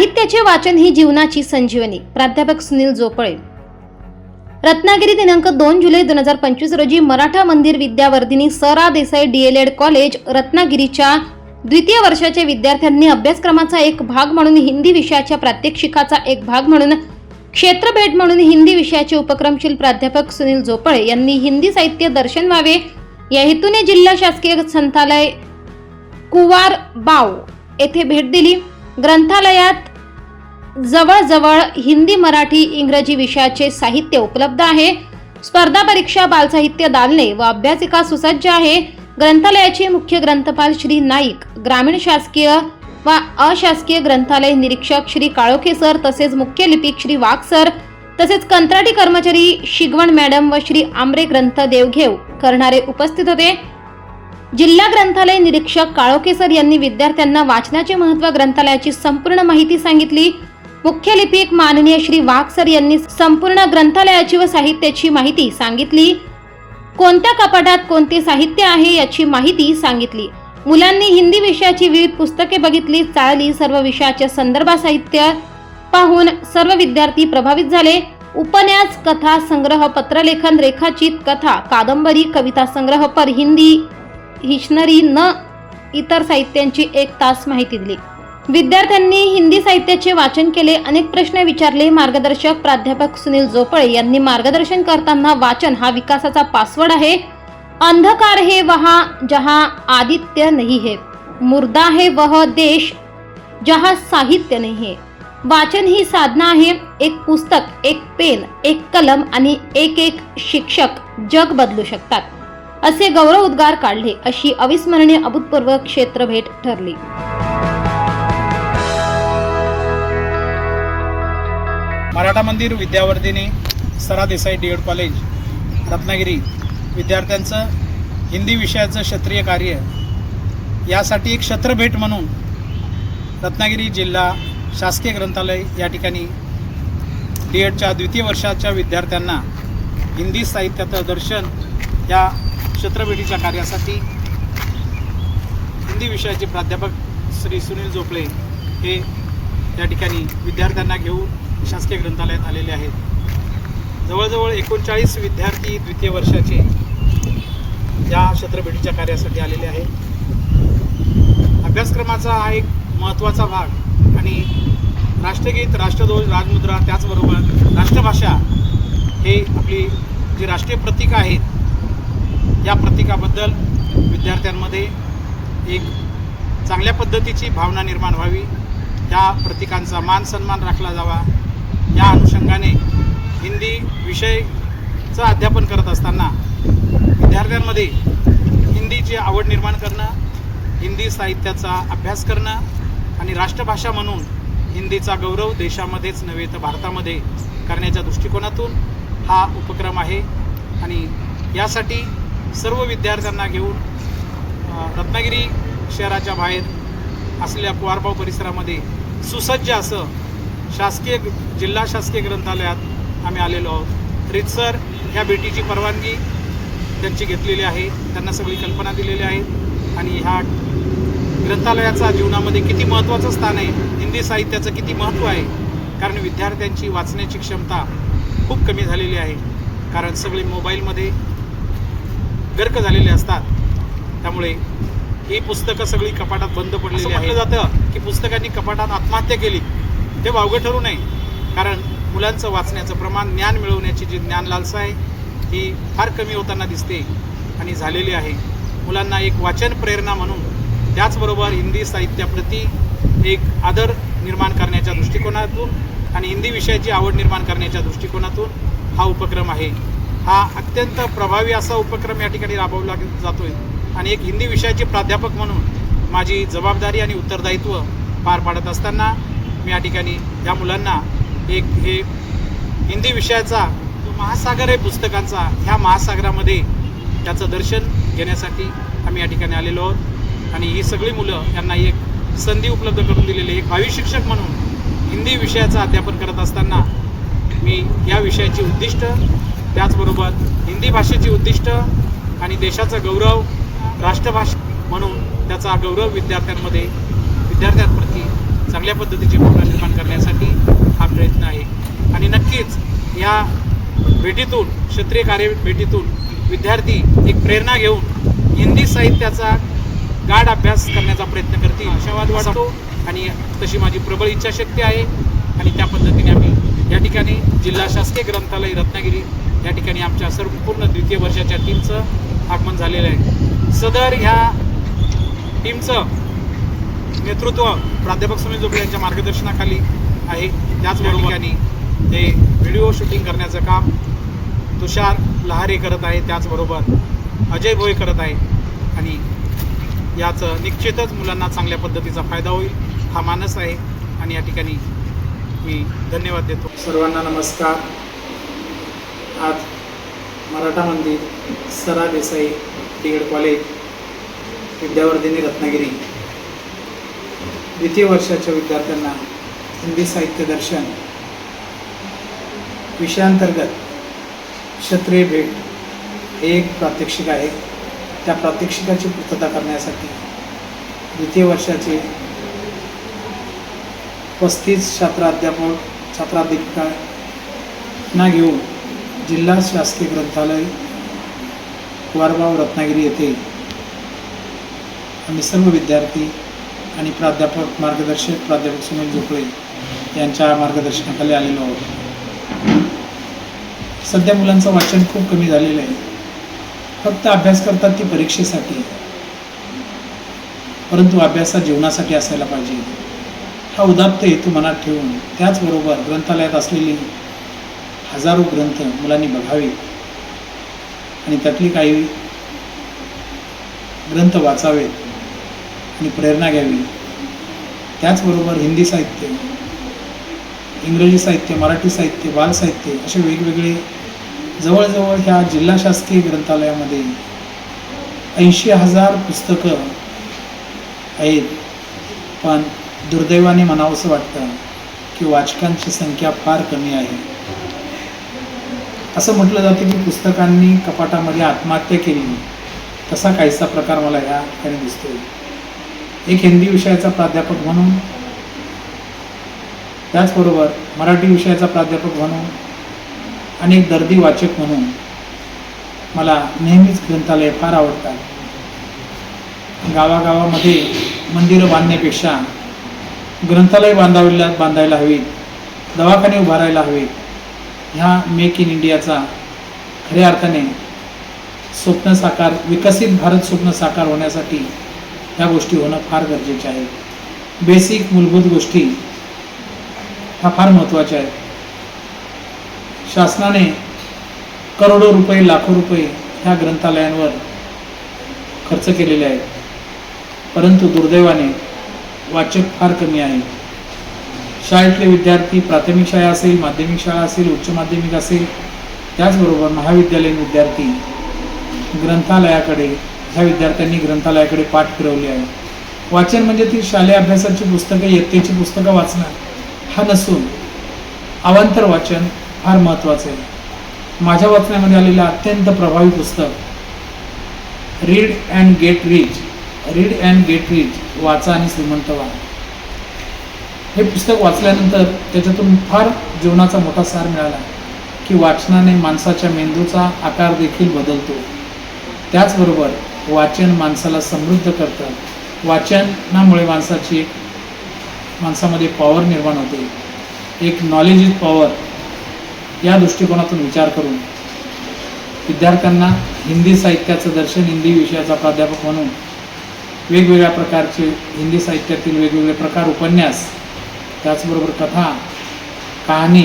साहित्याचे वाचन ही जीवनाची संजीवनी. प्राध्यापक सुनील जोपळे. रत्नागिरी दिनांक दोन जुलै दोन हजार पंचवीस रोजी मराठा मंदिर विद्यावर्धिनी सरा देसाई डीएलएड कॉलेज रत्नागिरीच्या द्वितीय वर्षाच्या विद्यार्थ्यांनी अभ्यासक्रमाचा एक भाग म्हणून हिंदी विषयाच्या प्रात्यक्षिकाचा एक भाग म्हणून क्षेत्रभेट म्हणून हिंदी विषयाचे उपक्रमशील प्राध्यापक सुनील जोपळे यांनी हिंदी साहित्य दर्शन व्हावे. या हेतूने जिल्हा शासकीय संथालय कुवार बाव येथे भेट दिली. ग्रंथालयात जवळजवळ हिंदी मराठी इंग्रजी विषयाचे साहित्य उपलब्ध आहे. स्पर्धा परीक्षा बालसाहित्य दालने व अभ्यासिका सुसज्ज आहे. ग्रंथालयाचे मुख्य ग्रंथपाल श्री नाईक ग्रामीण शासकीय व अशासकीय ग्रंथालय निरीक्षक श्री काळोखे सर तसेच मुख्य लिपिक श्री वाघ सर तसेच कंत्राटी कर्मचारी शिगवण मॅडम व श्री आमरे ग्रंथ देवघेव करणारे उपस्थित होते. जिल्हा ग्रंथालय निरीक्षक काळोखे सर यांनी विद्यार्थ्यांना वाचनाचे महत्त्व ग्रंथालयाची संपूर्ण माहिती सांगितली. मुख्य लिपिक माननीय श्री वाघ सर यांनी संपूर्ण ग्रंथालयाची व साहित्याची माहिती सांगितली. कोणत्या कपाटात कोणते साहित्य आहे याची माहिती सांगितली. मुलांनी हिंदी विषयाची विविध पुस्तके बघितली चाळली सर्व विषयाचे संदर्भ साहित्य पाहून सर्व विद्यार्थी प्रभावित झाले. उपन्यास कथा संग्रह पत्रलेखन रेखाचित कथा कादंबरी कविता संग्रह पर हिंदी हिशनरी न इतर साहित्यांची एक तास माहिती दिली. विद्यार्थ्यांनी हिंदी साहित्याचे वाचन केले अनेक प्रश्न विचारले. मार्गदर्शक प्राध्यापक सुनील जोपळे यांनी मार्गदर्शन करताना वाचन हा विकासाचा पासवर्ड आहे. अंधकार हे वहा जहा आदित्य नहीं है. मुर्दा है वह देश जहा साहित्य नहीं है. वाचन ही साधना आहे. एक पुस्तक एक पेन एक कलम आणि एक एक शिक्षक जग बदलू शकतात. असे गौरव उद्गार काढले अशी अविस्मरणीय अभूतपूर्व क्षेत्र भेट ठरली. Maratha Mandir Vidyavardhini Sara Desai D Ed college Ratnagiri. विद्यार्थ्यांचं हिंदी विषयाचं क्षत्रिय कार्य. यासाठी एक क्षेत्रभेट म्हणून रत्नागिरी जिल्हा शासकीय ग्रंथालय या ठिकाणी डी एडच्या द्वितीय वर्षाच्या विद्यार्थ्यांना हिंदी साहित्याचं दर्शन या क्षेत्रभेटीच्या कार्यासाठी हिंदी विषयाचे प्राध्यापक श्री सुनील जोपळे हे या ठिकाणी विद्यार्थ्यांना घेऊन शासकीय ग्रंथालयात आलेले आहेत. जवळजवळ एकोणचाळीस विद्यार्थी द्वितीय वर्षाचे या क्षेत्रभेटीच्या कार्यासाठी आलेले आहेत. अभ्यासक्रमाचा हा एक महत्त्वाचा भाग आणि राष्ट्रगीत राष्ट्रध्वज राजमुद्रा त्याचबरोबर राष्ट्रभाषा हे आपली जी राष्ट्रीय प्रतीकं आहेत या प्रतीकाबद्दल विद्यार्थ्यांमध्ये एक चांगल्या पद्धतीची भावना निर्माण व्हावी. त्या प्रतीकांचा मान सन्मान राखला जावा. या अनुषंगाने हिंदी विषयचं अध्यापन करत असताना विद्यार्थ्यांमध्ये हिंदीची आवड निर्माण करणं हिंदी साहित्याचा अभ्यास करणं आणि राष्ट्रभाषा म्हणून हिंदीचा गौरव देशामध्येच नव्हे तर भारतामध्ये करण्याच्या दृष्टिकोनातून हा उपक्रम आहे. आणि यासाठी सर्व विद्यार्थ्यांना घेऊन रत्नागिरी शहराच्या बाहेर असलेल्या कुवारबाव परिसरामध्ये सुसज्ज असं शासकीय जिल्हा शासकीय ग्रंथालयात आम्ही आलेलो आहोत. रितसर ह्या भेटीची परवानगी त्यांची घेतलेली आहे. त्यांना सगळी कल्पना दिलेली आहे. आणि ह्या ग्रंथालयाचा जीवनामध्ये किती महत्त्वाचं स्थान आहे हिंदी साहित्याचं किती महत्त्व आहे कारण विद्यार्थ्यांची वाचण्याची क्षमता खूप कमी झालेली आहे. कारण सगळे मोबाईलमध्ये गर्क झालेले असतात. त्यामुळे ही पुस्तकं सगळी कपाटात बंद पडलेली म्हटलं जातं. की पुस्तकांनी कपाटात आत्महत्या केली. ते वावगं ठरू नये. कारण मुलांचं वाचण्याचं प्रमाण ज्ञान मिळवण्याची जी ज्ञान लालसा आहे ही फार कमी होताना दिसते आणि झालेली आहे. मुलांना एक वाचन प्रेरणा म्हणून त्याचबरोबर हिंदी साहित्याप्रती एक आदर निर्माण करण्याच्या दृष्टिकोनातून आणि हिंदी विषयाची आवड निर्माण करण्याच्या दृष्टिकोनातून हा उपक्रम आहे. हा अत्यंत प्रभावी असा उपक्रम या ठिकाणी राबवला जातोय आणि एक हिंदी विषयाचे प्राध्यापक म्हणून माझी जबाबदारी आणि उत्तरदायित्व पार पाडत असताना मी या ठिकाणी या मुलांना एक हे हिंदी विषयाचा जो महासागर आहे पुस्तकांचा ह्या महासागरामध्ये त्याचं दर्शन घेण्यासाठी आम्ही या ठिकाणी आलेलो आहोत. आणि ही सगळी मुलं यांना एक संधी उपलब्ध करून दिलेली एक भावी शिक्षक म्हणून हिंदी विषयाचं अध्यापन करत असताना मी या विषयाची उद्दिष्ट त्याचबरोबर हिंदी भाषेची उद्दिष्ट आणि देशाचा गौरव राष्ट्रभाषा म्हणून त्याचा गौरव विद्यार्थ्यांमध्ये विद्यार्थ्यांप्रती चांगल्या पद्धतीचे भावना निर्माण करण्यासाठी हा प्रयत्न आहे. आणि नक्कीच या भेटीतून क्षेत्रीय कार्य भेटीतून विद्यार्थी एक प्रेरणा घेऊन हिंदी साहित्याचा गाढ अभ्यास करण्याचा प्रयत्न करतील आशावाद वाटतो. आणि तशी माझी प्रबळ इच्छाशक्ती आहे. आणि त्या पद्धतीने आम्ही या ठिकाणी जिल्हा शासकीय ग्रंथालय रत्नागिरी या ठिकाणी आमच्या संपूर्ण द्वितीय वर्षाच्या टीमचं आगमन झालेलं आहे. सदर ह्या टीमचं नेतृत्व प्राध्यापक सुनील जोबळे यांच्या मार्गदर्शनाखाली आहे. त्याचबरोबर यांनी ते व्हिडिओ शूटिंग करण्याचं काम तुषार लहारे करत आहे. त्याचबरोबर अजय भोये करत आहे. आणि याचं निश्चितच मुलांना चांगल्या पद्धतीचा फायदा होईल हा मानस आहे. आणि या ठिकाणी मी धन्यवाद देतो. सर्वांना नमस्कार. आज मराठा मंदिर सरा देसाई टिगड कॉलेज विद्यावर्धिनी रत्नागिरी द्वितीय वर्षाच्या विद्यार्थ्यांना हिंदी साहित्य दर्शन विषयांतर्गत क्षत्रिय भेट हे एक प्रात्यक्षिक आहे. त्या प्रात्यक्षिकाची पूर्तता करण्यासाठी द्वितीय वर्षाचे पस्तीस छात्राध्यापक छात्राध्यापिकांना घेऊन जिल्हा शासकीय ग्रंथालय वारगाव रत्नागिरी येथे आम्ही सर्व विद्यार्थी आणि प्राध्यापक मार्गदर्शक प्राध्यापक सुनील झोपळे यांच्या मार्गदर्शनाखाली आलेलो आहोत. सध्या मुलांचं वाचन खूप कमी झालेलं आहे. फक्त अभ्यास करतात ती परीक्षेसाठी. परंतु अभ्यास हा जीवनासाठी असायला पाहिजे. हा उदात्त हेतू मनात ठेवून त्याचबरोबर ग्रंथालयात असलेली हजारो ग्रंथ मुलांनी बघावे आणि त्यातली काही ग्रंथ वाचावेत. आणि प्रेरणा घ्यावी. त्याचबरोबर हिंदी साहित्य इंग्रजी साहित्य मराठी साहित्य बालसाहित्य असे वेगवेगळे जवळजवळ ह्या जिल्हा शासकीय ग्रंथालयामध्ये ऐंशी हजार पुस्तकं आहेत. पण दुर्दैवाने म्हणावंसं वाटतं की वाचकांची संख्या फार कमी आहे. असं म्हटलं जातं की पुस्तकांनी कपाटामध्ये आत्महत्या केली. तसा काहीसा प्रकार मला ह्या ठिकाणी दिसतोय. एक हिंदी विषयाचा प्राध्यापक म्हणून त्याचबरोबर मराठी विषयाचा प्राध्यापक म्हणून आणि एक दर्दी वाचक म्हणून मला नेहमीच ग्रंथालय फार आवडतात. गावागावामध्ये मंदिरं बांधण्यापेक्षा ग्रंथालय बांधायला बांधायला हवीत दवाखाने उभारायला हवेत ह्या मेक इन इंडियाचा खऱ्या अर्थाने स्वप्न साकार विकसित भारत स्वप्न साकार होण्यासाठी ह्या गोष्टी होणं फार गरजेचे आहे. बेसिक मूलभूत गोष्टी ह्या फार महत्त्वाच्या आहेत. शासनाने करोडो रुपये लाखो रुपये ह्या ग्रंथालयांवर खर्च केलेले आहेत. परंतु दुर्दैवाने वाचक फार कमी आहे शाळेतले विद्यार्थी प्राथमिक शाळा असेल माध्यमिक शाळा असेल उच्च माध्यमिक असेल त्याचबरोबर महाविद्यालयीन विद्यार्थी ग्रंथालयाकडे ह्या विद्यार्थ्यांनी ग्रंथालयाकडे पाठ फिरवली आहे. वाचन म्हणजे ती शालेय अभ्यासाची पुस्तकं इयत्तेची पुस्तकं वाचणं. हा नसून अवांतर वाचन फार महत्त्वाचं आहे. माझ्या वाचण्यामध्ये आलेलं अत्यंत प्रभावी पुस्तक read and get rich read and get rich वाचा आणि श्रीमंत व्हा. हे पुस्तक वाचल्यानंतर त्याच्यातून फार जीवनाचा मोठा सार मिळाला की वाचनाने माणसाच्या मेंदूचा आकार देखील बदलतो. त्याचबरोबर वाचन माणसाला समृद्ध करतं. वाचनामुळे माणसाची एक माणसामध्ये पॉवर निर्माण होते. एक नॉलेज इज पॉवर या दृष्टिकोनातून विचार करून विद्यार्थ्यांना हिंदी साहित्याचं दर्शन हिंदी विषयाचा प्राध्यापक म्हणून वेगवेगळ्या प्रकारचे हिंदी साहित्यातील वेगवेगळे प्रकार उपन्यास त्याचबरोबर कथा कहाणी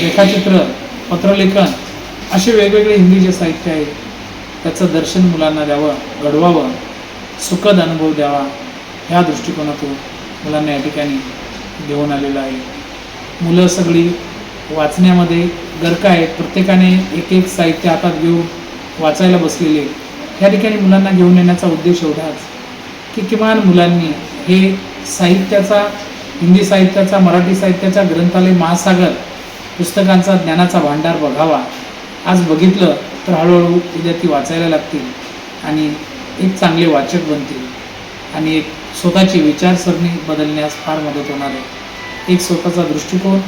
रेखाचित्र पत्रलेखन असे वेगवेगळे हिंदी जे साहित्य आहे त्याचं दर्शन मुलांना द्यावं घडवावं सुखद अनुभव द्यावा ह्या दृष्टिकोनातून मुलांना या ठिकाणी घेऊन आलेलं आहे. मुलं सगळी वाचण्यामध्ये गरका आहेत. प्रत्येकाने एक एक साहित्य हातात घेऊन वाचायला बसलेले. या ठिकाणी मुलांना घेऊन येण्याचा उद्देश एवढाच की किमान मुलांनी हे साहित्याचा हिंदी साहित्याचा मराठी साहित्याचा ग्रंथालय महासागर पुस्तकांचा ज्ञानाचा भांडार बघावा. आज बघितलं तर हळूहळू उद्या ती वाचायला लागतील आणि एक चांगले वाचक बनतील. आणि एक स्वतःची विचारसरणी बदलण्यास फार मदत होणार आहे. एक स्वतःचा दृष्टिकोन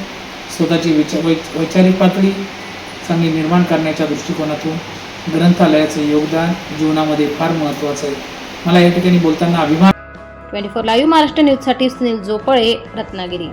स्वतःची विचार वै वैचारिक पातळी चांगली निर्माण करण्याच्या दृष्टिकोनातून ग्रंथालयाचं योगदान जीवनामध्ये फार महत्त्वाचं आहे. मला या ठिकाणी बोलताना अभिमान ट्वेंटी फोर लाईव्ह महाराष्ट्र न्यूजसाठी सुनील जोपळे रत्नागिरी.